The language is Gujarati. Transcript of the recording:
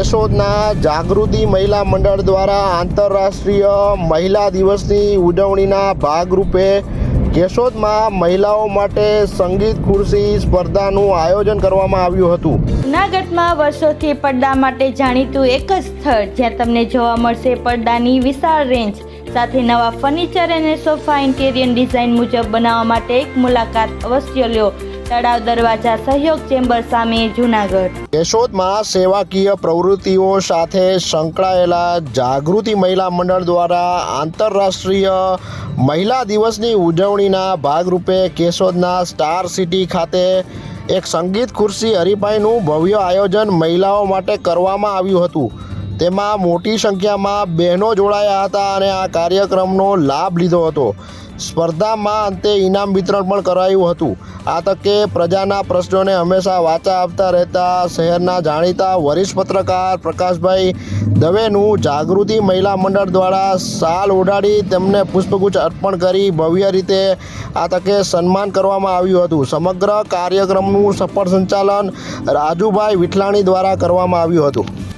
કેશોદના જાગૃતિ મહિલા મંડળ દ્વારા આંતરરાષ્ટ્રીય મહિલા દિવસની ઉજવણીના ભાગરૂપે કેશોદમાં મહિલાઓ માટે સંગીત ખુરશી સ્પર્ધાનું આયોજન કરવામાં આવ્યું હતું. જૂનાગઢમાં વર્ષોથી પડદા માટે જાણીતું એક જ સ્થળ જ્યાં તમને જોવા મળશે પડદાની વિશાળ રેન્જ સાથે નવા ફર્નિચર અને સોફા ઇન્ટેરિયર ડિઝાઇન મુજબ બનાવવા માટે એક મુલાકાત અવશ્ય લ્યો તળાવ દરવાજા સહયોગ ચેમ્બર સામે જૂનાગઢ. કેશોદમાં સેવાકીય પ્રવૃત્તિઓ સાથે સંકળાયેલા જાગૃતિ મહિલા મંડળ દ્વારા આંતરરાષ્ટ્રીય મહિલા દિવસની ઉજવણીના ભાગરૂપે કેશોદના સ્ટાર સિટી ખાતે એક સંગીત ખુરશી હરીફાઈનું ભવ્ય આયોજન મહિલાઓ માટે કરવામાં આવ્યું હતું. તેમાં મોટી સંખ્યામાં બહેનો જોડાયા હતા અને આ કાર્યક્રમનો લાભ લીધો હતો. સ્પર્ધામાં અંતે ઇનામ વિતરણ પણ કરાયું હતું. આ તકે પ્રજાના પ્રશ્નોને હંમેશા વાચા આપતા રહેતા શહેરના જાણીતા વરિષ્ઠ પત્રકાર પ્રકાશભાઈ દવેનું જાગૃતિ મહિલા મંડળ દ્વારા શાલ ઓઢાડી તેમને પુષ્પગુચ્છ અર્પણ કરી ભવ્ય રીતે આ તકે સન્માન કરવામાં આવ્યું હતું. સમગ્ર કાર્યક્રમનું સફળ સંચાલન રાજુભાઈ વિઠલાણી દ્વારા કરવામાં આવ્યું હતું.